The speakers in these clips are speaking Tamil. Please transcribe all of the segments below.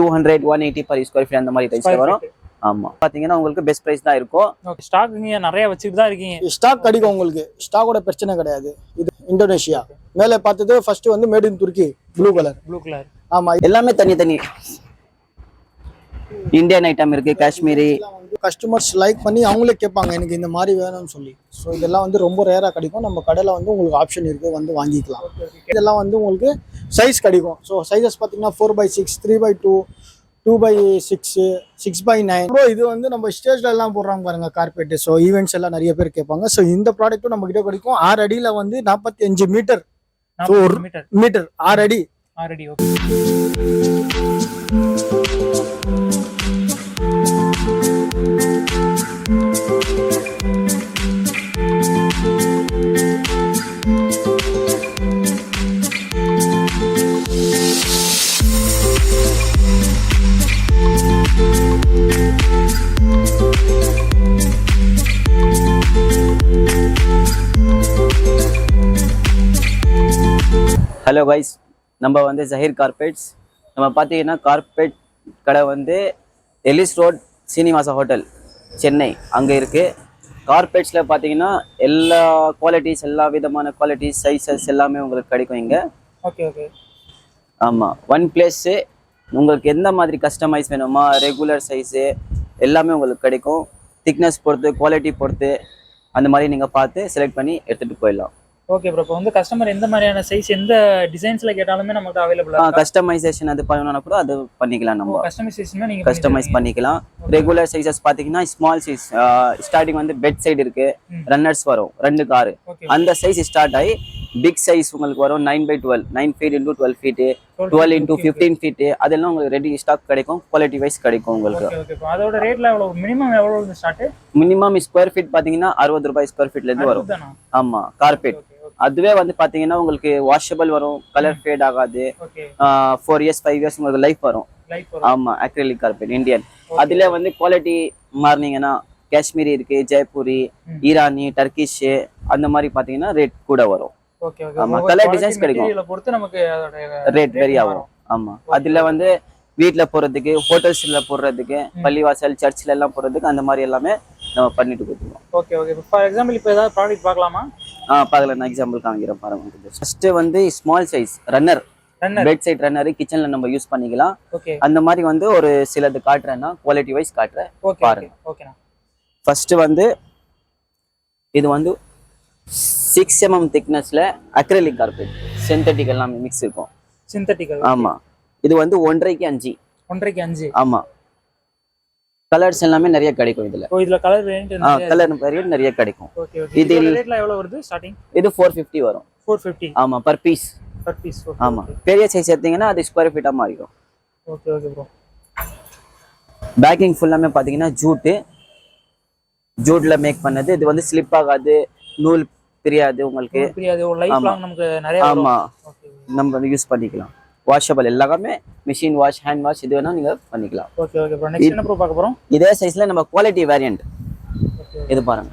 Two hundred one eighty per square feet அந்த மாதிரி டைப்ஸ்ல வரும். ஆமா. பாத்தீங்கன்னா உங்களுக்கு பெஸ்ட் பிரைஸ் தான் இருக்கும். ஸ்டாக் நீங்க நிறைய வச்சுட்டு தான் இருக்கீங்க. ஸ்டாக் கிடைக்கும் உங்களுக்கு. ஸ்டாக்கோட பிரச்சனை கிடையாது. இது இந்தோனேஷியா. மேலே பார்த்தது ஃபர்ஸ்ட் வந்து made in Turkey blue colour blue colour ஆமா எல்லாமே தனி தனி இந்தியன் ஐட்டம் இருக்கு காஷ்மீரி கஸ்டமர்ஸ் லைக் பண்ணி அவங்களே கேட்பாங்க எனக்கு இந்த மாதிரி வேணும்னு சொல்லி. ஸோ இதெல்லாம் வந்து ரொம்ப ரேராக கிடைக்கும். நம்ம கடையில் வந்து உங்களுக்கு ஆப்ஷன் இருக்குது வந்து வாங்கிக்கலாம். இதெல்லாம் வந்து உங்களுக்கு சைஸ் கிடைக்கும். ஸோ சைஸஸ் பார்த்தீங்கன்னா four by six three by two two by six six by nine bro இது வந்து நம்ம ஸ்டேஜ்ல எல்லாம் போடுறாங்க பாருங்க கார்பெட் ஸோ ஈவெண்ட்ஸ் எல்லாம் நிறைய பேர் கேட்பாங்க. ஸோ இந்த ப்ராடக்ட்டும் நம்ம கிட்ட கிடைக்கும். ஆறு அடியில் வந்து நாற்பத்தி அஞ்சு மீட்டர் ஒரு- மீட்டர் மீட்டர் ஆறு அடி. ஆல்ரெடி ஓகே ஹலோ கைஸ் நம்ம வந்து ஜஹீர் கார்பெட்ஸ் நம்ம பார்த்தீங்கன்னா கார்பெட் கடை வந்து Ellis road Srinivasa hotel Chennai. அங்கே இருக்குது கார்பெட்ஸில் பார்த்தீங்கன்னா எல்லா குவாலிட்டிஸ் எல்லா விதமான குவாலிட்டிஸ் சைஸஸ் எல்லாமே உங்களுக்கு கிடைக்கும் இங்கே. ஓகே ஓகே ஆமாம் ஒன் பிளேஸு உங்களுக்கு எந்த மாதிரி கஸ்டமைஸ் வேணுமா ரெகுலர் சைஸு எல்லாமே உங்களுக்கு கிடைக்கும். திக்னஸ் பொறுத்து குவாலிட்டி பொறுத்து அந்த மாதிரி நீங்கள் பார்த்து செலக்ட் பண்ணி எடுத்துகிட்டு போயிடலாம். ஓகே ப்ரோ இப்போ வந்து கஸ்டமர் எந்த மாதிரியான சைஸ் எந்த டிசைன்ஸ்ல கேட்டாலுமே நமக்கு அவைலபிளா கஸ்டமைசேஷன் அது பண்ணணும்னா கூட அது பண்ணிக்கலாம் நம்ம. கஸ்டமைசேஷன் நீங்க கஸ்டமைஸ் பண்ணிக்கலாம். ரெகுலர் சைஸஸ் பார்த்தீங்கன்னா ஸ்மால் சைஸ் ஸ்டார்டிங் வந்து பெட் சைடு இருக்கு. ரன்னர்ஸ் வரும். ரெண்டு காரு அந்த சைஸ் ஸ்டார்ட் ஆகி பிக் சைஸ் உங்களுக்கு வரும் nine by twelve nine feet into twelve feet twelve into fifteen feet அதெல்லாம் உங்களுக்கு ரெடி ஸ்டாக் கிடைக்கும். குவாலிட்டி வைஸ் கிடைக்கும் உங்களுக்கு. அதோட ரேட்ல எவ்வளவு மினிமம் எவ்வளவு ஸ்டார்ட் மினிமம் ஸ்கொயர் ஃபீட் பார்த்தீங்கன்னா அறுபது ரூபாய் ஸ்கொயர் ஃபீட்லேருந்து வரும். தானா ஆமா கார்பெட் அதுவே வந்து பார்த்தீங்கன்னா உங்களுக்கு வாஷபிள் வரும் கலர் ஃபேட் ஆகாது. ஃபோர் இயர்ஸ் ஃபைவ் இயர்ஸ் உங்களுக்கு லைஃப் வரும். ஆமா அக்ரிலிக் கார்பெட் இந்தியன் அதுல வந்து குவாலிட்டி மாறினீங்கன்னா காஷ்மீரி இருக்கு ஜெய்ப்பூரி. ஈரானி டர்கிஷ் அந்த மாதிரி பாத்தீங்கன்னா ரேட் கூட வரும். ஆமா, colour designs கிடைக்கும். ரேட் வெரி ஆகும். ஆமா. அதுல வந்து வீட்ல போறதுக்கு ஹோட்டல்ஸ்ல போடுறதுக்கு பள்ளிவாசல் சர்ச்ல எல்லாம் போடுறதுக்கு அந்த மாதிரி எல்லாமே நம்ம பண்ணிட்டு கொடுத்துருவோம் ஓகே ஓகே ஃபார் எக்ஸாம்பிள் இப்போ ஏதாவது ப்ராடக்ட் பார்க்கலாமா? ஆ பார்க்கல நான் எக்ஸாம்பிள் காமிக்கிறேன் பாருங்க ஃபர்ஸ்ட் வந்து small size runner bed side runner கிச்சன்ல நம்ம யூஸ் பண்ணிக்கலாம். ஓகே அந்த மாதிரி வந்து ஒரு சிலது காட்டுறேன்னா குவாலிட்டி வைஸ் காட்டுறேன். ஓகே பாருங்க. ஃபர்ஸ்ட் வந்து இது வந்து சிக்ஸ் எம்எம் திக்னஸ்ல அக்ரலிக் கார்பெட் சிந்தட்டிக் எல்லாமே மிக்ஸ் இருக்கும். சிந்தட்டிக்கல் ஆமா. இது வந்து ஒன்றரைக்கு அஞ்சு. ஒன்றரைக்கு அஞ்சு. ஆமா. கலர்ஸ் எல்லாமே நிறைய கிடைக்கும் இதுல. இதுல கலர் வேரியன்ட் கலர் நிறைய நிறைய கிடைக்கும். இது எவ்வளவு வருது ஸ்டார்டிங் இது ஃபோர் ஃபிஃப்டி வரும். ஃபோர் ஃபிஃப்டி ஆமா பர் பீஸ் பர் பீஸ் ஆமா. பெரிய சைஸ் எடுத்தீங்கன்னா அது ஸ்கொயர் ஃபீட்டா மாறிடும். ஓகே ஓகே ப்ரோ பேக்கிங் ஃபுல்லாமே பாத்தீங்கன்னா ஜூட்டு ஜூட்ல மேக் பண்ணது. இது வந்து ஸ்லிப் ஆகாது நூல் பிரியாது உங்களுக்கு. புரியாது லைஃப் லாங் நமக்கு நிறைய வரும். ஆமா. ஓகே நம்ம யூஸ் பண்ணிக்கலாம். வாஷபிள் எல்லாமே மிஷின் வாஷ் ஹேண்ட் வாஷ் இது வேணா நீங்க பண்ணிக்கலாம். ஓகே ஓகே ப்ரோ நெக்ஸ்ட் என்ன ப்ரோ பார்க்க போறோம்? இதே சைஸ்ல நம்ம குவாலிட்டி வேரியன்ட் இது பாருங்க.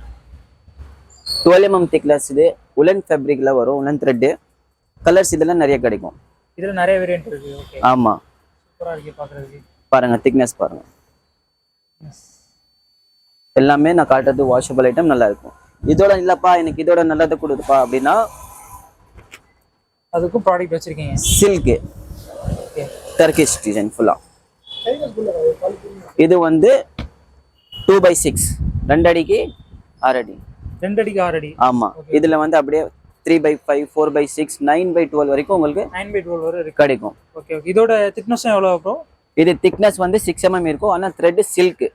டுவெல் எம்எம் திக்னஸ் இது உலன் ஃபேப்ரிக்ல வரும் உலன் த்ரெட்டு கலர்ஸ் இதெல்லாம் நிறைய கிடைக்கும். இதுல நிறைய வேரியன்ட் இருக்கு. ஓகே ஆமா. சூப்பரா இருக்கு பாக்குறதுக்கு. பாருங்க திக்னஸ் பாருங்க. எல்லாமே நான் காட்டுறது வாஷபிள் ஐட்டம் நல்லா இருக்கும். இதோட இல்லப்பா எனக்கு இதோட நல்லது கொடுப்பா அப்படின்னா அதுக்கும் ப்ராடக்ட் வச்சிருக்கீங்க. சில்க் ஓகே டர்கிஷ் டிசைன் ஃபுல்லா இது வந்து டூ பை சிக்ஸ் ரெண்டு அடிக்கு ஆறு அடி ரெண்டு அடிக்கு ஆறு அடி ஆமா இதுல வந்து அப்படியே three by five four by six nine by twelve வரைக்கும் உங்களுக்கு நைன் பை டுவெல் வரை கிடைக்கும். ஓகே ஓகே இதோட திக்னஸும் எவ்வளோ ப்ரோ இது திக்னஸ் வந்து சிக்ஸ் எம்எம் இருக்கும். ஆனா த்ரெட் சில்க்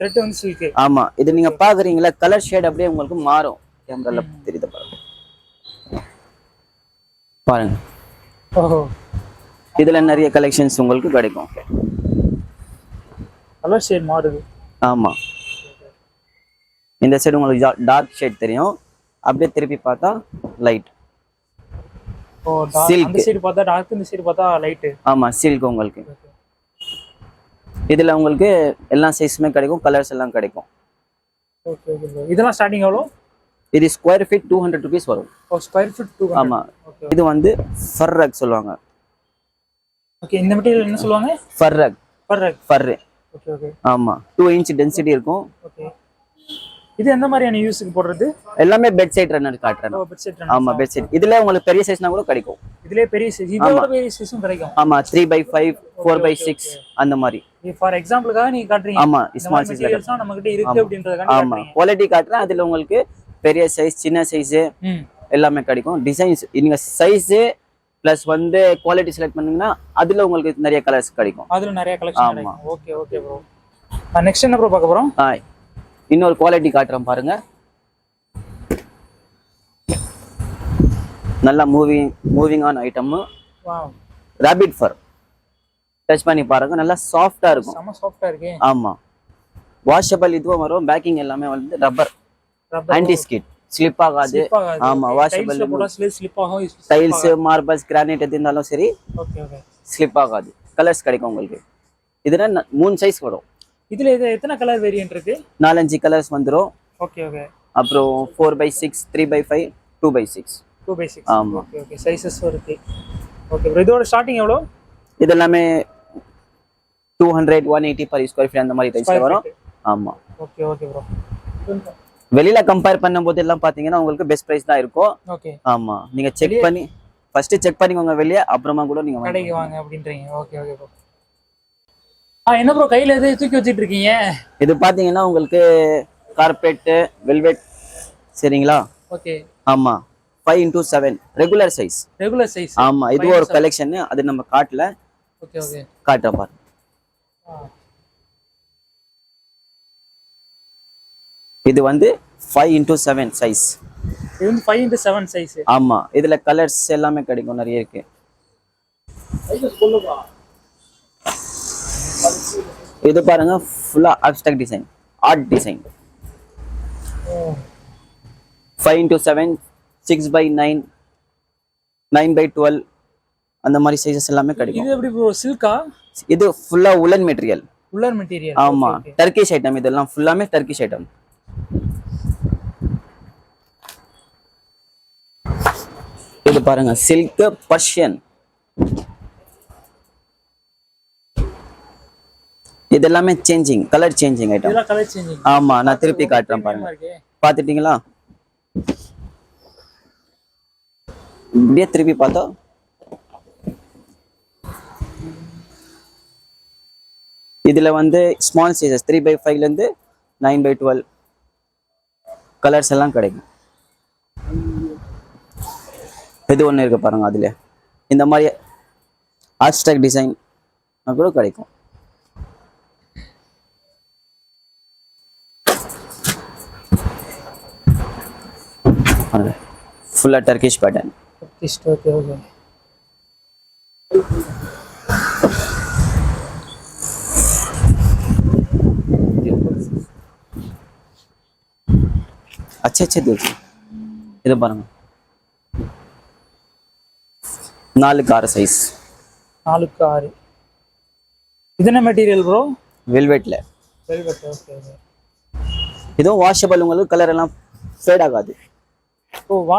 த்ரெட் வந்து சில்க்கு ஆமா. இது நீங்க பாக்குறீங்களா? கலர் ஷேட் அப்படியே உங்களுக்கு மாறும். கேமரால தெரியுது பாருங்க. பாருங்க. ஓஹோ. இதுல நிறைய கலெக்ஷன்ஸ் உங்களுக்கு கிடைக்கும். கலர் ஷேட் மாறுது. ஆமா. இந்த சைடு உங்களுக்கு டார்க் ஷேட் தெரியும். அப்படியே திருப்பி பார்த்தா லைட் ஓ Silk. அந்த சைடு பார்த்தா டார்க் இந்த சைடு பார்த்தா லைட்டு ஆமா சில்க் உங்களுக்கு. இதுல உங்களுக்கு எல்லா சைஸுமே கிடைக்கும் கலர்ஸ் எல்லாம் கிடைக்கும். ஓகே இதெல்லாம் ஸ்டார்டிங் எவ்வளோ? இது square feet two hundred rupees வரும். ஸ்கொயர் ஃபீட் டூ ஆமா. ஓகே இது வந்து ஃபர்ரக் சொல்லுவாங்க. ஓகே இந்த மெட்டீரியல் என்ன சொல்லுவாங்க? Fur rug fur rug fur okay okay ஆமாம் டூ இன்ச் டென்சிட்டி இருக்கும். ஓகே இது எந்த மாதிரியான யூஸுக்கு போடுறது? எல்லாமே பெட் சைட் ரன்னர் காட்டுறேன் பெட் செட் ஆமா பெட் சைட் இதுல உங்களுக்கு பெரிய சைஸ்னா கூட கிடைக்கும். இதுலயே பெரிய சைஸ் இதோட பெரிய சைஸும் கிடைக்கும். ஆமா three by five four by six அந்த மாதிரி. ஃபார் எக்ஸாம்பிளுக்காக நீங்க காட்டுறீங்க. ஆமா ஸ்மால் சைஸ்ல நம்ம கிட்ட இருக்கு அப்படின்றதுக்காக ஆமா. குவாலிட்டி காட்டுறேன் அதுல உங்களுக்கு பெரிய சைஸ் சின்ன சைஸ் எல்லாமே கிடைக்கும். டிசைன்ஸ் நீங்க சைஸ் பிளஸ் வந்து குவாலிட்டி செலக்ட் பண்ணீங்கன்னா அதுல உங்களுக்கு நிறைய கலர்ஸ் கிடைக்கும். அதுல நிறைய கலெக்ஷன் ஆமா. கிடைக்கும். ஓகே ஓகே ப்ரோ நெக்ஸ்ட் என்ன ப்ரோ பார்க்க போறோம்? ஆ, இன்னொரு குவாலிட்டி காட்டுறேன் பாருங்க. நல்லா moving moving on item wow rabbit fur touch பண்ணி பாருங்க. நல்லா சாஃப்டா இருக்கும். செம சாஃப்டா இருக்கு. ஆமா. வாஷபிள் இதுவும் வரும். பேக்கிங் எல்லாமே வந்து ரப்பர் ஆன்டி ஸ்கிட் ஸ்லிப் ஆகாது. ஆமா, போட்டா ஸ்லிப் ஆகும் டைல்ஸ் மார்பிள்ஸ் கிரானைட் எது இருந்தாலும் சரி ஸ்லிப் ஆகாது. கலர்ஸ் கிடைக்கும் உங்களுக்கு. இதுல மூணு சைஸ் வரும். இதுல இது எத்தனை கலர் வேரியன்ட் இருக்கு? நாலஞ்சு கலர்ஸ் வந்துடும் ஓகே ஓகே அப்புறம் four by six three by five two by six two by six ஆமா. ஓகே ஓகே இருக்கு. ஓகே ப்ரோ இதோட ஸ்டார்டிங் எவ்வளோ? இது எல்லாமே two hundred one eighty per square feet அந்த மாதிரி டைப்ஸ்ல வரும். ஆமா. ஓகே ஓகே ப்ரோ வெளியில கம்பேர் பண்ணும்போது எல்லாம் பாத்தீங்கன்னா உங்களுக்கு பெஸ்ட் பிரைஸ் தான் இருக்கும். ஓகே ஆமா. நீங்க செக் பண்ணி ஃபர்ஸ்ட் செக் பண்ணிக்கோங்க வெளியே அப்புறமா கூட நீங்க. கடைக்கு வாங்க அப்படின்றீங்க. ஓகே ஓகே ப்ரோ ஆ என்ன ப்ரோ கையில எது தூக்கி வச்சிட்டு இருக்கீங்க? இது பாத்தீங்கன்னா உங்களுக்கு கார்பெட் வெல்வெட் சரிங்களா? ஓகே ஆமா. Five into seven regular size regular size ஆமா. இது ஒரு கலெக்ஷன் அது நம்ம காட்டல ஓகே ஓகே காட்டுற பாரு இது வந்து ஃபைவ் இன்டூ செவன் சைஸ் இது வந்து ஃபைவ் இன்ட்டு செவன் சைஸ் ஆமா இதுல கலர்ஸ் எல்லாமே கிடைக்கும் நிறைய இருக்கு. இது பாருங்க ஃபுல்லா abstract design art design five into seven six by nine nine by twelve அந்த மாதிரி சைஸஸ் எல்லாமே கிடைக்கும். இது எப்படி ப்ரோ சில்கா இது ஃபுல்லா உலன் மெட்டீரியல் உள்ளர் மெட்டீரியல் ஆமா டர்க்கிஷ் ஐட்டம் இதெல்லாம் ஃபுல்லாமே டர்க்கிஷ் ஐட்டம் இது பாருங்க சில்க் பர்ஷியன் இது எல்லாமே சேஞ்சிங் கலர் சேஞ்சிங் ஐட்டம் இதெல்லாம் கலர் சேஞ்சிங் ஆமா நான் திருப்பி காட்டுறேன் பாருங்க. பாத்துட்டீங்களா இப்படியே திருப்பி பார்த்தா? இதுல வந்து ஸ்மால் சைஸஸ் த்ரீ பை ஃபைவ்ல இருந்து நைன் பை டுவெல் கலர்ஸ் எல்லாம் கிடைக்கும். இது ஒன்று இருக்கு பாருங்க அதுல இந்த மாதிரி ஆர்ட்ஸ்டாக் டிசைன் கூட கிடைக்கும் ஃபுல்லாக டர்க்கிஷ் பேட்டர்ன் ஓகே ஓகே अच्छे अच्छे देखिए இது பாருங்க நாலுக்கு ஆறு சைஸ் நாலுக்கு ஆறு இது என்ன மெட்டீரியல் ப்ரோ வெல்வெட்ல வெல்வெட் ஓகே இதுவும் வாஷபிள் உங்களுக்கு கலர் எல்லாம் ஃபேட் ஆகாது.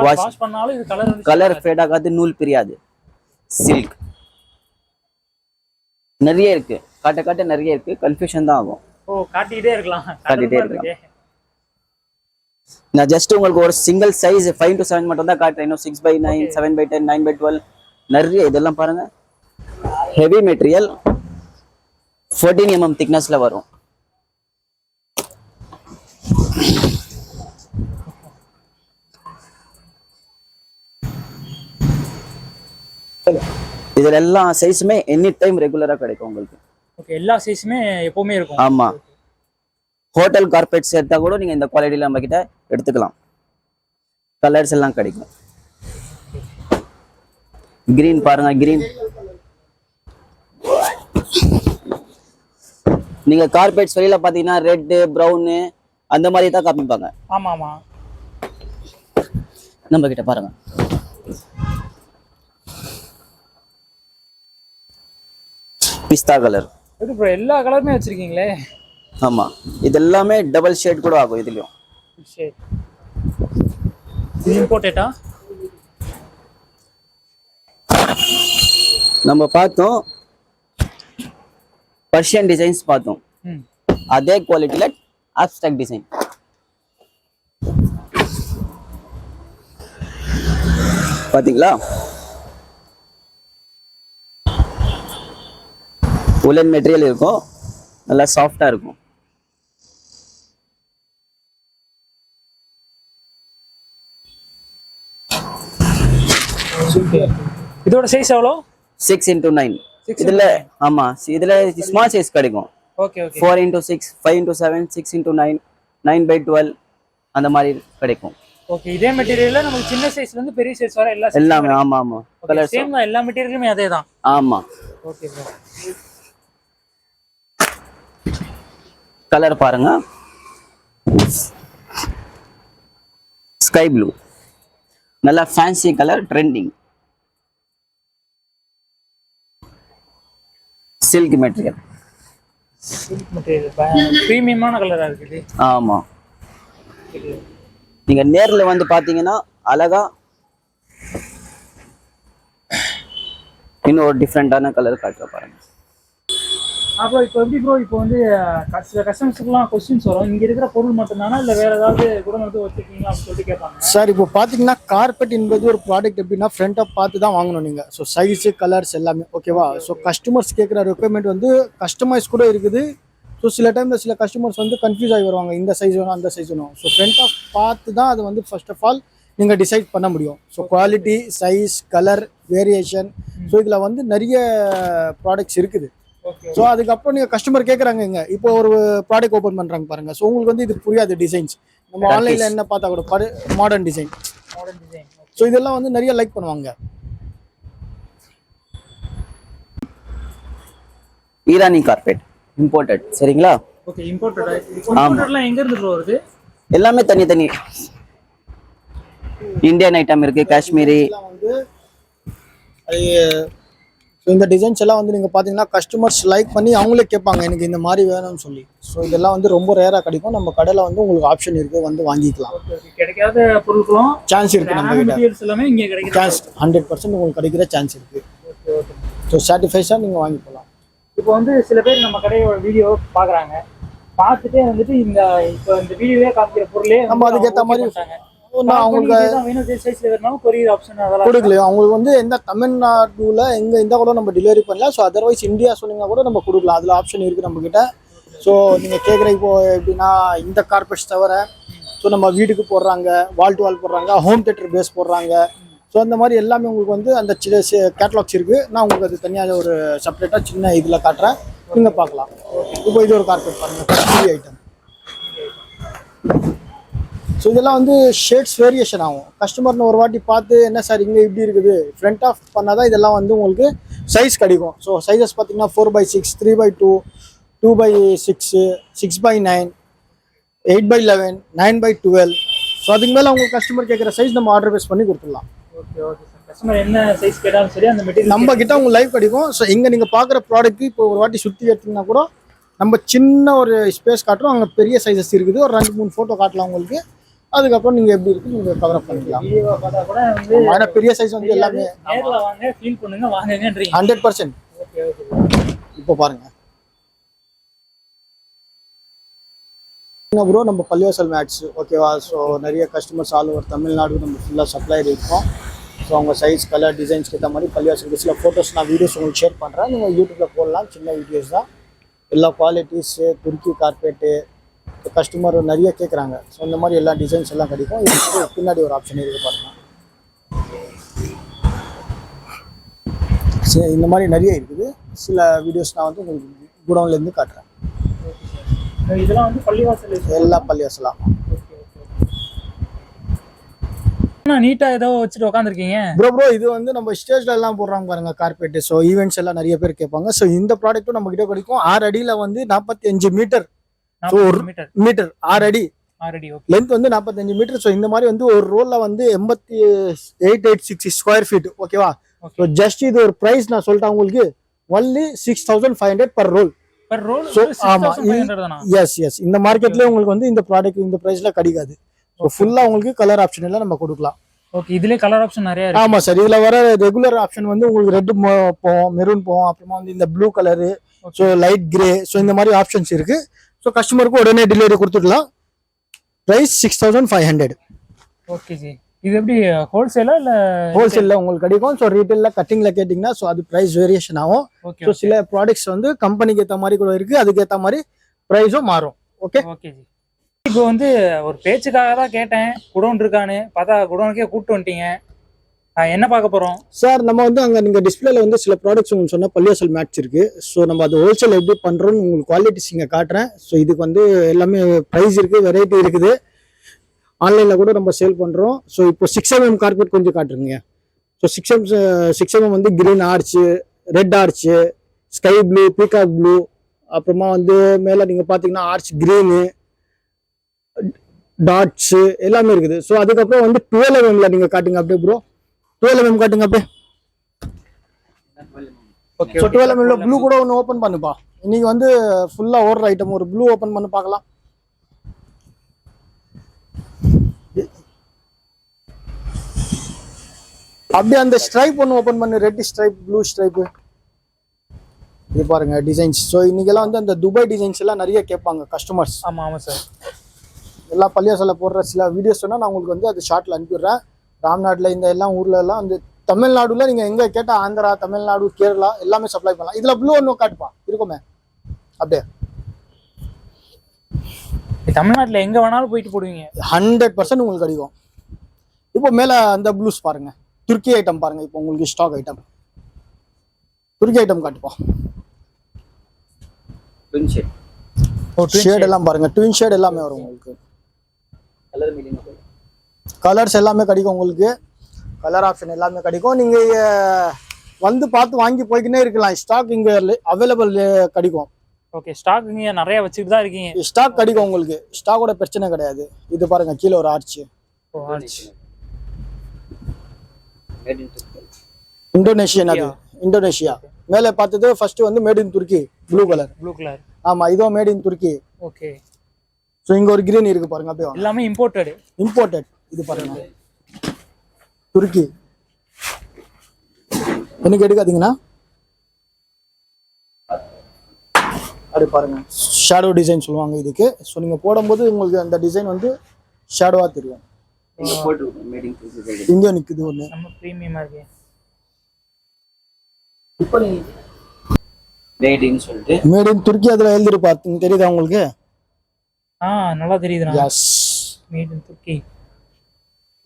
வாஷ் பண்ணாலும் இது கலர் கலர் ஃபேட் ஆகாது. நூல் பிரியாது. சில்க் நிறைய இருக்கு. காட்ட காட்ட நிறைய இருக்கு. கன்ஃபியூஷன் தான் ஆகும். ஓ காட்டிட்டே இருக்கலாம். காட்டிட்டே இருக்கலாம். நான் ஜஸ்ட் உங்களுக்கு ஒரு single size five to seven மட்டும் தான் காட்டுறேன். இன்னும் six by nine seven by ten nine by twelve நிறைய இதெல்லாம் பாருங்க. ஹெவி மெட்டீரியல் ஃபோர்டீன் எம்எம் திக்னஸ்ல வரும். இதுல எல்லா சைஸுமே எனி டைம் ரெகுலரா கிடைக்கும் உங்களுக்கு. ஓகே எல்லா சைஸுமே எப்பவுமே இருக்கும். ஆமா. ஹோட்டல் கார்பெட்ஸ் எடுத்தா கூட நீங்க இந்த குவாலிட்டில நம்ம கிட்ட எடுத்துக்கலாம். கலர்ஸ் எல்லாம் கிடைக்கும். கிரீன் பாருங்க கிரீன் நீங்க கார்பெட்ஸ் வெளியில பாத்தீங்கன்னா ரெட் ப்ரௌனு அந்த மாதிரி தான் காமிப்பாங்க. ஆமா ஆமா நம்ம கிட்ட பாருங்க பிஸ்தா கலர் எல்லா கலருமே வச்சிருக்கீங்களே? ஆமா. இது எல்லாமே டபுள் ஷேட் கூட ஆகும் இதுலயும். இது இம்போர்ட்டேட்டா நம்ம பார்த்தோம். பர்ஷியன் டிசைன்ஸ் பார்த்தோம். அதே குவாலிட்டியில் ஆப்ஸ்ட்ராக்ட் டிசைன் பாத்தீங்களா? உலன் மெட்டீரியல் இருக்கும். நல்லா சாஃப்டா இருக்கும். இதோட சைஸ் எவ்வளோ? சிக்ஸ் இன்டூ நைன் இதுல ஆமா. இதுல ஸ்மால் சைஸ் கிடைக்கும். Okay okay four into six five into seven six into nine nine by twelve அந்த மாதிரி கிடைக்கும். ஓகே இதே மெட்டீரியல்ல நமக்கு சின்ன சைஸ்ல இருந்து பெரிய சைஸ் வர எல்லா எல்லாமே ஆமா ஆமா. கலர்ஸ் சேம் எல்லா மெட்டீரியலுமே அதே தான். ஆமா. ஓகே ப்ரோ கலர் பாருங்க. ஸ்கை ப்ளூ நல்லா fancy colour trending silk material silk material ப்ரீமியமான கலரா இருக்குது ஆமா. நீங்க நேர்ல வந்து பாத்தீங்கன்னா அழகா இன்னும் ஒரு டிஃப்ரெண்டான கலர் காட்டுற பாருங்க. அப்புறம் இப்போ எப்படி ப்ரோ இப்போ வந்து சில கஸ்டமர்ஸ்க்குலாம் கொஸ்டின்ஸ் வரும். இங்க இருக்கிற பொருள் மட்டும்தானா? இல்ல வேற ஏதாவது கூட மட்டும் வச்சிருக்கீங்களா அப்படின்னு சொல்லிட்டு கேட்பாங்க. சார் இப்போ பார்த்தீங்கன்னா கார்பெட் என்பது ஒரு ப்ராடக்ட் எப்படின்னா ஃப்ரண்ட்டாக பார்த்து தான் வாங்கணும் நீங்கள் ஸோ சைஸு கலர்ஸ் எல்லாமே ஓகேவா ஸோ கஸ்டமர்ஸ் கேட்குற ரெக்குயர்மெண்ட் வந்து கஸ்டமைஸ் கூட இருக்குது. ஸோ சில டைமில் சில கஸ்டமர்ஸ் வந்து கன்ஃபியூஸ் ஆகி வருவாங்க. இந்த சைஸ் வேணும் அந்த சைஸ் வேணும். ஸோ ஃப்ரண்ட்டாக பார்த்து தான் அது வந்து ஃபர்ஸ்ட் ஆஃப் ஆல் நீங்கள் டிசைட் பண்ண முடியும். So quality size colour variation so இதில் வந்து நிறைய ப்ராடக்ட்ஸ் இருக்குது. ஸோ அதுக்கப்புறம் நீங்கள் கஸ்டமர் கேட்குறாங்க இங்க. இப்போ ஒரு ப்ராடக்ட் ஓப்பன் பண்ணுறாங்க பாருங்க. ஸோ உங்களுக்கு வந்து இது புரியாது டிசைன்ஸ் நம்ம ஆன்லைனில் என்ன பார்த்தா கூட modern design modern design so இதெல்லாம் வந்து நிறைய லைக் பண்ணுவாங்க. ஈரானி கார்பெட் இம்போர்ட்டட் சரிங்களா? ஓகே இம்போர்ட்டட் எங்க இருந்து ப்ரோ வருது? எல்லாமே தனி தனி. இந்தியன் ஐட்டம் இருக்கு காஷ்மீரி ஸோ இந்த டிசைன்ஸ் எல்லாம் வந்து நீங்கள் பார்த்தீங்கன்னா கஸ்டமர்ஸ் லைக் பண்ணி அவங்களே கேட்பாங்க எனக்கு இந்த மாதிரி வேணும்னு சொல்லி. ஸோ இதெல்லாம் வந்து ரொம்ப ரேராக கிடைக்கும். நம்ம கடையில் வந்து உங்களுக்கு ஆப்ஷன் இருக்குது வந்து வாங்கிக்கலாம். கிடைக்காத பொருட்களும் சான்ஸ் இருக்குது நம்ம கிட்ட சான்ஸ் ஹண்ட்ரட் பர்சன்ட் உங்களுக்கு கிடைக்கிற சான்ஸ் இருக்குது ஸோ சாட்டிஸ்ஃபைஸாக நீங்கள் வாங்கி போகலாம் இப்போ வந்து சில பேர் நம்ம கடையோட வீடியோ பாக்குறாங்க. பார்த்துட்டே வந்துட்டு இந்த இப்போ இந்த வீடியோவே காமிக்கிற பொருளே நம்ம அவங்க மாதிரி கொடுக்கலையோ? அவங்களுக்கு வந்து எந்த தமிழ்நாட்டுல எங்க இருந்தா கூட நம்ம டெலிவரி பண்ணலாம் ஸோ அதர்வைஸ் இந்தியா சொன்னீங்கன்னா கூட நம்ம கொடுக்கலாம். அதுல ஆப்ஷன் இருக்கு நம்ம கிட்ட ஸோ நீங்க கேட்குற இப்போ எப்படின்னா இந்த கார்பெட்ஸ் தவிர ஸோ நம்ம வீட்டுக்கு போடுறாங்க வால் டு வால் போடுறாங்க ஹோம் தேட்டர் பேஸ் போடுறாங்க. ஸோ அந்த மாதிரி எல்லாமே உங்களுக்கு வந்து அந்த கேட்லாக்ஸ் இருக்கு. நான் உங்களுக்கு அது தனியாக ஒரு செப்பரேட்டாக சின்ன இதில் காட்டுறேன். நீங்க பார்க்கலாம். இப்போ இது ஒரு கார்பெட் பாருங்க. காஷ்மீரி ஐட்டம் ஸோ இதெல்லாம் வந்து ஷேட்ஸ் வேரியேஷன் ஆகும். கஸ்டமர்னு ஒரு வாட்டி பார்த்து என்ன சார் இங்கே இப்படி இருக்குது? ஃப்ரண்ட் ஆஃப் பண்ணால் தான் இதெல்லாம் வந்து உங்களுக்கு சைஸ் கிடைக்கும். ஸோ சைஸஸ் பார்த்தீங்கன்னா four by six three by two two by six six by nine eight by eleven nine by twelve so அதுக்கு மேலே உங்களுக்கு கஸ்டமர் கேட்குற சைஸ் நம்ம ஆர்டர் பேஸ் பண்ணி கொடுத்துடலாம். ஓகே ஓகே சார் கஸ்டமர் என்ன சைஸ் கேட்டாலும் சரி அந்த மெட்டீரியல் நம்ம கிட்ட உங்களுக்கு லைவ் கிடைக்கும். ஸோ இங்கே நீங்கள் பார்க்குற ப்ராடக்ட் இப்போ ஒரு வாட்டி சுற்றி எடுத்தீங்கன்னா கூட நம்ம சின்ன ஒரு ஸ்பேஸ் காட்டுறோம். அங்கே பெரிய சைஸஸ் இருக்குது. ஒரு ரெண்டு மூணு ஃபோட்டோ காட்டலாம் உங்களுக்கு. அதுக்கப்புறம் நீங்கள் எப்படி இருக்கு? நீங்கள் கவர் அப் பண்ணிக்கலாம். ஏன்னா பெரிய சைஸ் வந்து எல்லாமே ஹண்ட்ரட் பர்சன்ட் இப்போ பாருங்க. ப்ரோ நம்ம பள்ளிவாசல் மேட்ச் ஓகேவா ஸோ நிறைய கஸ்டமர்ஸ் ஆல் ஓவர் தமிழ்நாடு நம்ம ஃபுல்லாக சப்ளை இருக்கோம். ஸோ அவங்க சைஸ் கலர் டிசைன்ஸ்க்கு ஏற்ற மாதிரி பள்ளிவாசல் சில ஃபோட்டோஸ் நான் வீடியோஸ் உங்களுக்கு ஷேர் பண்ணுறேன் நீங்கள் யூடியூப்பில் போடலாம். சின்ன வீடியோஸ் தான். எல்லா குவாலிட்டிஸு துருக்கி கார்பெட்டு கஸ்டமர் நிறைய கேட்குறாங்க ஸோ இந்த மாதிரி எல்லா டிசைன்ஸ் எல்லாம் கிடைக்கும். இது வந்து பின்னாடி ஒரு ஆப்ஷன் இருக்குது பாருங்க. சரி இந்த மாதிரி நிறைய இருக்குது. சில வீடியோஸ் நான் வந்து உங்களுக்கு குடவுன்லேருந்து காட்டுறேன். இதெல்லாம் வந்து பள்ளிவாசல் எல்லா பள்ளிவாசலாம் நீட்டா ஏதோ வச்சுட்டு உட்காந்துருக்கீங்க ப்ரோ ப்ரோ இது வந்து நம்ம ஸ்டேஜ்ல எல்லாம் போடுறாங்க பாருங்க கார்பெட் ஸோ ஈவெண்ட்ஸ் எல்லாம் நிறைய பேர் கேட்பாங்க. ஸோ இந்த ப்ராடக்ட்டும் நம்ம கிட்ட கிடைக்கும். ஆறு அடியில வந்து நாற்பத்தி அஞ்சு மீட்டர் மீட்டர் மீட்டர் ஆறு அடி. லென்த் வந்து நாற்பத்தஞ்சு மீட்டர் ஸோ இந்த மாதிரி வந்து ஒரு ரோல்ல வந்து எண்பத்தி eight eight six square feet ஓகேவா ஸோ ஜஸ்ட் இது ஒரு ப்ரைஸ் நான் சொல்லிட்டேன் உங்களுக்கு. Only six thousand five hundred per roll per roll So, ஆமா, தானா? எஸ் எஸ் இந்த மார்க்கெட்ல உங்களுக்கு வந்து இந்த ப்ராடக்ட் இந்த ப்ரைஸ்ல கிடைக்காது. ஸோ ஃபுல்லா உங்களுக்கு கலர் ஆப்ஷன் எல்லாம் நம்ம கொடுக்கலாம். ஓகே இதுலயே கலர் ஆப்ஷன் நிறைய இருக்கு. ஆமா சார் இதுல வர ரெகுலர் ஆப்ஷன் வந்து உங்களுக்கு ரெட் போவோம் மெரூன் போவோம் அப்புறமா வந்து இந்த blue colour so light grey so இந்த மாதிரி ஆப்ஷன்ஸ் இருக்கு. ஸோ கஸ்டமருக்கு உடனே டெலிவரி கொடுத்துடலாம். Price six thousand five hundred okay ji இது எப்படி ஹோல்சேலா இல்ல ஹோல்சேலில் உங்களுக்கு கிடைக்கும். ஸோ ரீட்டெயிலில் கட்டிங்கில் கேட்டிங்கன்னா ஸோ அது ப்ரைஸ் வேரியேஷன் ஆகும். ஸோ சில ப்ராடக்ட்ஸ் வந்து கம்பெனிக்கு ஏற்ற மாதிரி கூட இருக்கு. அதுக்கேற்ற மாதிரி ப்ரைஸும் மாறும். ஓகே ஓகே ஜி இப்போ வந்து ஒரு பேச்சுக்காக தான் கேட்டேன். குடோன் இருக்கான்னு. பார்த்தா குடோனுக்கே கூப்பிட்டு வந்துட்டீங்க. என்ன பார்க்க போறோம்? சார் நம்ம வந்து அங்கே நீங்கள் டிஸ்பிளேல வந்து சில ப்ராடக்ட்ஸ் உங்களுக்கு சொன்னால் பள்ளியாசல் மேட்ச் இருக்கு. ஸோ நம்ம அது ஹோல்சேல் எப்படி பண்ணுறோன்னு உங்களுக்கு குவாலிட்டிஸ் இங்கே காட்டுறேன். ஸோ இதுக்கு வந்து எல்லாமே ப்ரைஸ் இருக்குது வெரைட்டி இருக்குது. ஆன்லைனில் கூட நம்ம சேல் பண்ணுறோம் ஸோ இப்போ சிக்ஸ் எம்எம் கார்பெட் கொஞ்சம் காட்டுருங்க so six M six MM வந்து green arch red arch sky blue peacock blue அப்புறமா வந்து மேலே நீங்கள் பார்த்தீங்கன்னா ஆர்ச் க்ரீனு டாட்ஸு எல்லாமே இருக்குது. ஸோ அதுக்கப்புறம் வந்து டுவெல் எம்எம்ல நீங்கள் காட்டுங்க அப்படியே ப்ரோ டுவெல் எம்எம் காட்டுங்க அப்படியே ஓகே ஸோ டுவெல் எம்எம்ல ப்ளூ கூட ஒன்று ஓப்பன் பண்ணுப்பா. இன்னைக்கு வந்து ஃபுல்லாக ஓடுற ஐட்டம் ஒரு ப்ளூ ஓப்பன் பண்ணி பார்க்கலாம். அப்படியே அந்த ஸ்ட்ரைப் ஒன்று ஓப்பன் பண்ணு. ரெட் ஸ்ட்ரைப் ப்ளூ ஸ்ட்ரைப்பு இது பாருங்க டிசைன்ஸ் ஸோ இன்னைக்கெல்லாம் வந்து அந்த துபாய் டிசைன்ஸ் எல்லாம் நிறைய கேட்பாங்க கஸ்டமர்ஸ் ஆமா ஆமா சார் எல்லா பள்ளியாசல போடுற சில வீடியோஸ் சொன்னால் நான் உங்களுக்கு வந்து அது ஷார்ட்ல அனுப்பிடுறேன். ராம்நாட்டில் இந்த எல்லாம் ஊர்ல எல்லாம் வந்து தமிழ்நாடுல நீங்க எங்க கேட்டா ஆந்திரா தமிழ்நாடு கேரளா எல்லாமே சப்ளை பண்ணலாம். இதுல ப்ளூ ஒன்று காட்டுப்பா. இருக்குமே. அப்படியே. தமிழ்நாட்டுல எங்க வேணாலும் போயிட்டு போடுவீங்க. ஹண்ட்ரட் பர்சன்ட் உங்களுக்கு கிடைக்கும் இப்போ மேல அந்த ப்ளூஸ் பாருங்க. துர்க்கி ஐட்டம் பாருங்க. இப்போ உங்களுக்கு ஸ்டாக் ஐட்டம் துர்க்கி ஐட்டம் காட்டுப்பா. ட்வின் ஷேட் எல்லாம் பாருங்க. ட்வின் ஷேட் எல்லாமே வரும் உங்களுக்கு. கலர்ஸ் எல்லாமே கிடைக்கும் உங்களுக்கு. கலர் ஆப்ஷன் எல்லாமே கிடைக்கும். நீங்க அஹ், வந்து பார்த்து வாங்கி போய்க்கினே இருக்கலாம். ஸ்டாக் இங்க அவைலபிள் கிடைக்கும். ஓகே ஸ்டாக் நீங்க நிறைய வச்சுட்டு தான் இருக்கீங்க. ஸ்டாக் கிடைக்கும் உங்களுக்கு. ஸ்டாக்கோட பிரச்சனை கிடையாது. இது பாருங்க கீழே ஒரு ஆர்ச் ஓ, ஆச்சு. மேட் இன் துர்க்கி இந்தோனேஷியன் அது. இந்தோனேஷியா மேலே பார்த்தது ஃபர்ஸ்ட் வந்து made in Turkey blue colour blue colour ஆமா இதுவும் made in Turkey okay so இங்க ஒரு கிரீன் இருக்கு பாருங்க அப்படியே எல்லாமே இம்போர்ட்டடு இம்போர்ட்டட் இது பாருங்க. துருக்கி. எனக்கு எடுக்காதீங்கன்னா அப்படி பாருங்க. ஷேடோ டிசைன் சொல்லுவாங்க இதுக்கு. ஸோ நீங்க போடும்போது உங்களுக்கு அந்த டிசைன் வந்து ஷேடோவா தெரியும். இங்க நிக்குது ஒன்று நம்ம ப்ரீமியமா இருக்கு. இப்போ நீ மேட் இன் சொல்லிட்டு. மேட் இன் துருக்கி அதில் எழுதிருப்பா தெரியுதா உங்களுக்கு? ஆ நல்லா தெரியுதுண்ணா. Yes made in Turkey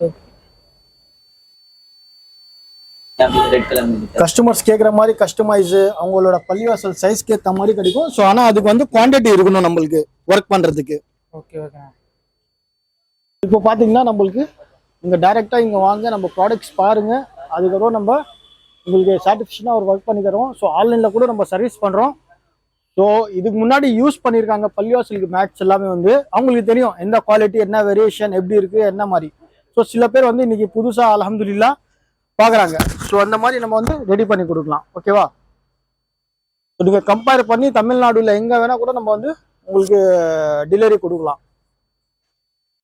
red colour medium customers கேட்குற மாதிரி கஸ்டமைஸ் அவங்களோட பள்ளிவாசல் சைஸ்க்கு ஏற்ற மாதிரி கிடைக்கும். ஸோ ஆனால் அதுக்கு வந்து குவாண்டிட்டி இருக்கணும் நம்மளுக்கு ஒர்க் பண்ணுறதுக்கு ஓகே ஓகே இப்போ பார்த்தீங்கன்னா நம்மளுக்கு இங்கே டைரெக்டாக இங்கே வாங்க நம்ம ப்ராடக்ட்ஸ் பாருங்க. அதுக்கப்புறம் நம்ம உங்களுக்கு சாட்டிஸ்ஃபேக்ஷனாக ஒரு ஒர்க் பண்ணி தரோம் ஸோ ஆன்லைனில் கூட நம்ம சர்வீஸ் பண்ணுறோம் ஸோ இதுக்கு முன்னாடி யூஸ் பண்ணியிருக்காங்க பள்ளிவாசலுக்கு மேட்ச் எல்லாமே வந்து. அவங்களுக்கு தெரியும் எந்த குவாலிட்டி என்ன வேரியேஷன் எப்படி இருக்குது என்ன மாதிரி. ஸோ சில பேர் வந்து இன்னைக்கு புதுசாக அலமதுல்லா பார்க்குறாங்க ஸோ அந்த மாதிரி நம்ம வந்து ரெடி பண்ணி கொடுக்கலாம். ஓகேவா ஸோ நீங்கள் கம்பேர் பண்ணி தமிழ்நாடுல எங்கே வேணால் கூட நம்ம வந்து உங்களுக்கு டெலிவரி கொடுக்கலாம்.